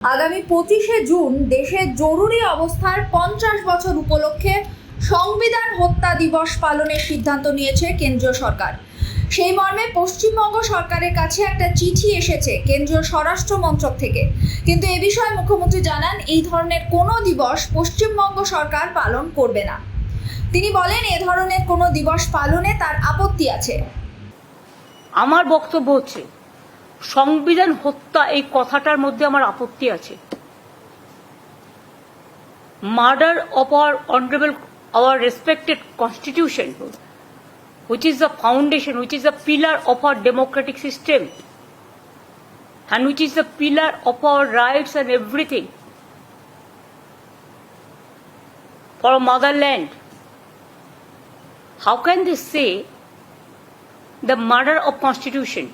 আগামী পঁচিশে জুন দেশে জরুরি অবস্থার পঞ্চাশ বছর উপলক্ষে সংবিধান হত্যা দিবস পালনের সিদ্ধান্ত নিয়েছে কেন্দ্রীয় সরকার। সেই মর্মে পশ্চিমবঙ্গ সরকারের কাছে একটা চিঠি এসেছে কেন্দ্রীয় স্বরাষ্ট্র মন্ত্রক থেকে। কিন্তু এ বিষয়ে মুখ্যমন্ত্রী জানান, এই ধরনের কোনো দিবস পশ্চিমবঙ্গ সরকার পালন করবে না। তিনি বলেন, এ ধরনের কোনো দিবস পালনে তার আপত্তি আছে। আমার বক্তব্য হচ্ছে সংবিধান হত্যা এই কথাটার মধ্যে আমার আপত্তি আছে। Murder of our honourable our respected constitution which is the foundation which is the pillar of our democratic system hand which is the pillar of our rights and everything for motherland how can they say the murder of constitution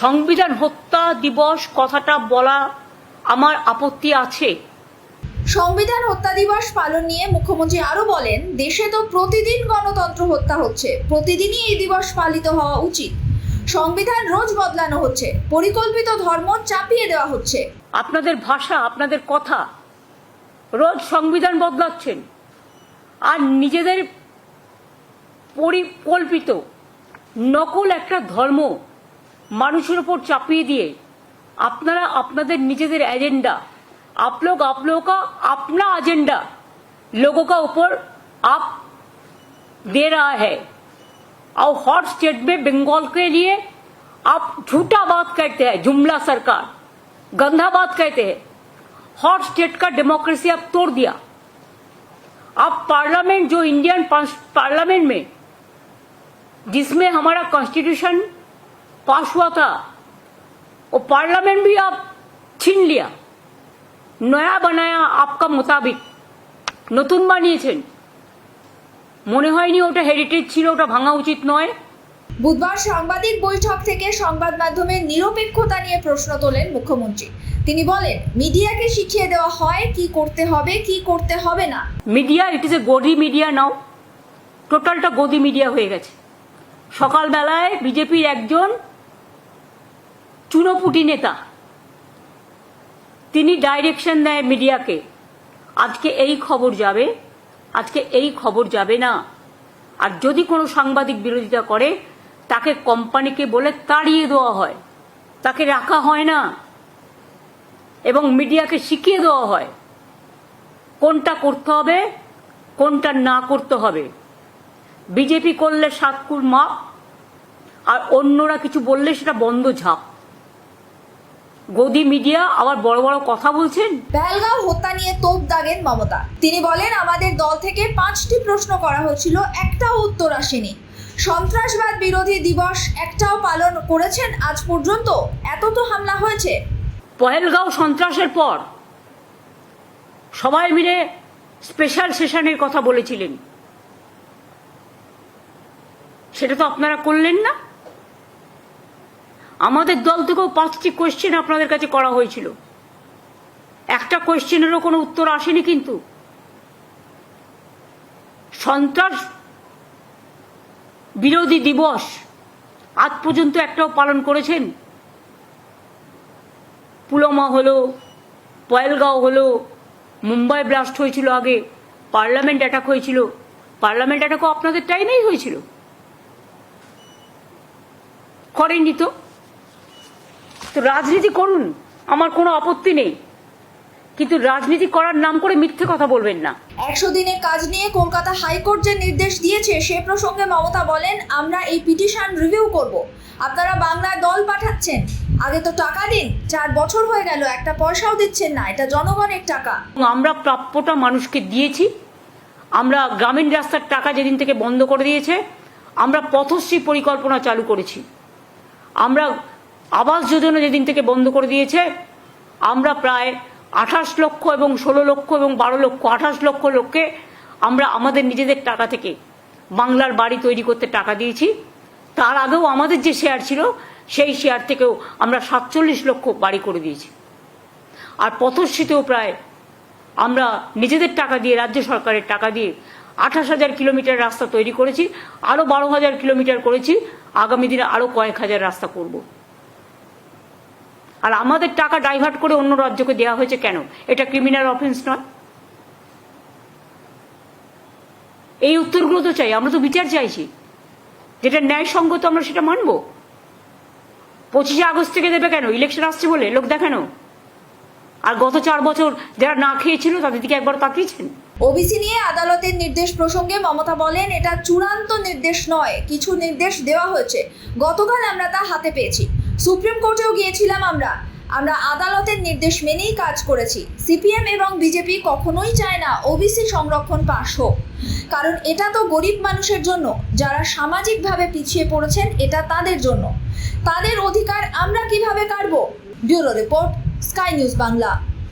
সংবিধান হত্যা দিবস কথাটা বলা আমার আপত্তি আছে। সংবিধান হত্যা দিবস পালন নিয়ে মুখ্যমন্ত্রী আরও বলেন দেশে তো প্রতিদিন গণতন্ত্র হত্যা হচ্ছে। প্রতিদিনই এই দিবস পালিত হওয়া উচিত। সংবিধান রোজ বদলানো হচ্ছে। পরিকল্পিত ধর্ম চাপিয়ে দেওয়া হচ্ছে। আপনাদের ভাষা আপনাদের কথা রোজ সংবিধান বদলাচ্ছেন। আর নিজেদের পরিকল্পিত নকল একটা ধর্ম মানুষের উপর চাপিয়ে দিয়ে আপনারা আপনাদের নিজেদের एजेंडा आप लोग आप लोगों का अपना एजेंडा लोगों का ऊपर आप दे रहा है और हॉट स्टेट में बंगाल के लिए आप झूठा बात कहते हैं जुमला सरकार गंदा बात कहते हैं हॉट स्टेट का डेमोक्रेसी आप तोड़ दिया आप पार्लियामेंट जो इंडियन पार्लियामेंट में जिसमें हमारा कॉन्स्टिट्यूशन पास हुआ था वो पार्लियामेंट भी आप छीन लिया नया बनाया आपका मुताबिक নতুন বানিয়েছেন মনে হয়নি ওটা হেরিটেজ ছিল ওটা ভাঙা উচিত নয় বুধবার সাংবাদিক বৈঠক থেকে সংবাদ মাধ্যমের নিরপেক্ষতা নিয়ে প্রশ্ন তোলেন মুখ্যমন্ত্রী তিনি বলেন মিডিয়াকে শিখিয়ে দেওয়া হয় কি করতে হবে কি করতে হবে না মিডিয়া ইট ইজ এ গদি মিডিয়া নাও টোটালটা গদি মিডিয়া হয়ে গেছে সকালবেলায় বিজেপির একজন চুনোপুটি নেতা। তিনি ডাইরেকশন দেয় মিডিয়াকে। আজকে এই খবর যাবে, আজকে এই খবর যাবে না। আর যদি কোনো সাংবাদিক বিরোধিতা করে, তাকে কোম্পানিকে বলে তাড়িয়ে দেওয়া হয়। তাকে রাখা হয় না। এবং মিডিয়াকে শিখিয়ে দেওয়া হয়। কোনটা করতে হবে, কোনটা না করতে হবে। বিজেপি করলে সাতকুর মাপ, আর অন্যরা কিছু বললে সেটা বন্ধ ঝাঁপ। গদি মিডিয়া আবার বড় বড় কথা বলছেন? পেহেলগাঁও হত্যা নিয়ে তোপ দাগেন মমতা। তিনি বলেন আমাদের দল থেকে পাঁচটি প্রশ্ন করা হয়েছিল একটাও উত্তর আসেনি। সন্ত্রাসবাদ বিরোধী দিবস একটাও পালন করেছেন আজ পর্যন্ত? এত তো হামলা হয়েছে। পহেলগাঁও সন্ত্রাসের পর সবাই মিলে স্পেশাল সেশনের কথা বলেছিলেন। সেটা তো আপনারা করলেন না। আমাদের দল থেকেও পাঁচটি কোয়েশ্চেন আপনাদের কাছে করা হয়েছিল। একটা কোয়েশ্চেনেরও কোনো উত্তর আসেনি কিন্তু। সন্ত্রাস বিরোধী দিবস আজ পর্যন্ত একটাও পালন করেছেন। পুলমা হলো পয়েলগাঁও হলো, মুম্বাই ব্লাস্ট হয়েছিল আগে, পার্লামেন্ট অ্যাটাক হয়েছিল। পার্লামেন্ট অ্যাটাকও আপনাদের টাইমেই হয়েছিল। করেননি তো? তো রাজনীতি করুন আমার কোনো আপত্তি নেই। কিন্তু রাজনীতি করার নাম করে মিথ্যে কথা বলবেন না। একশো দিনের কাজ নিয়ে কলকাতা হাইকোর্ট যে নির্দেশ দিয়েছে সে প্রসঙ্গে মমতা বলেন আমরা এই পিটিশন রিভিউ করব। আপনারা বাংলার দল পাঠাচ্ছেন। আগে তো টাকা দিন চার বছর হয়ে গেল একটা পয়সাও দিচ্ছেন না এটা জনগণের টাকা। আমরা প্রাপ্যটা মানুষকে দিয়েছি। আমরা গ্রামীণ রাস্তার টাকা যেদিন থেকে বন্ধ করে দিয়েছে আমরা পথশ্রী পরিকল্পনা চালু করেছি। আমরা আবাস যোজনা যেদিন থেকে বন্ধ করে দিয়েছে, আমরা প্রায় আঠাশ লক্ষ এবং ষোলো লক্ষ এবং বারো লক্ষ, আঠাশ লক্ষ লোককে আমরা আমাদের নিজেদের টাকা থেকে বাংলার বাড়ি তৈরি করতে টাকা দিয়েছি। তার আগেও আমাদের যে শেয়ার ছিল, সেই শেয়ার থেকেও আমরা সাতচল্লিশ লক্ষ বাড়ি করে দিয়েছি। আর পথশ্রীতেও প্রায় আমরা নিজেদের টাকা দিয়ে, রাজ্য সরকারের টাকা দিয়ে আঠাশ হাজার কিলোমিটার রাস্তা তৈরি করেছি, আরও বারো হাজার কিলোমিটার করেছি। আগামী দিনে আরও কয়েক হাজার রাস্তা করব। আর আমাদের টাকা ডাইভার্ট করে অন্য রাজ্যকে দেওয়া হয়েছে কেন? এটা ক্রিমিনাল অফেন্স নয়। এই উত্তরগুলো তো চাই, আমরা তো বিচার চাইছি। যেটা ন্যায় ন্যায়সঙ্গত আমরা সেটা মানব। পঁচিশে আগস্ট থেকে দেবে কেন? ইলেকশন আসছে বলে, লোক দেখানো। আর গত চার বছর যারা না খেয়েছিল, তাদের দিকে একবার তাকিয়েছেন। ওবিসি নিয়ে আদালতের নির্দেশ প্রসঙ্গে মমতা বলেন, এটা চূড়ান্ত নির্দেশ নয়, কিছু নির্দেশ দেওয়া হয়েছে। গতকাল আমরা তা হাতে পেয়েছি। সুপ্রিম কোর্টেও গিয়েছিলাম আমরা। আমরা আদালতের নির্দেশ মেনেই কাজ করেছি। সিপিএম এবং বিজেপি কখনোই চায় না ওবিসি সংরক্ষণ পাশ হোক। কারণ এটা তো গরিব মানুষের জন্য, যারা সামাজিকভাবে পিছিয়ে পড়েছেন এটা তাদের জন্য। তাদের অধিকার আমরা কীভাবে কাটবো? Bureau report, sky news Bangla.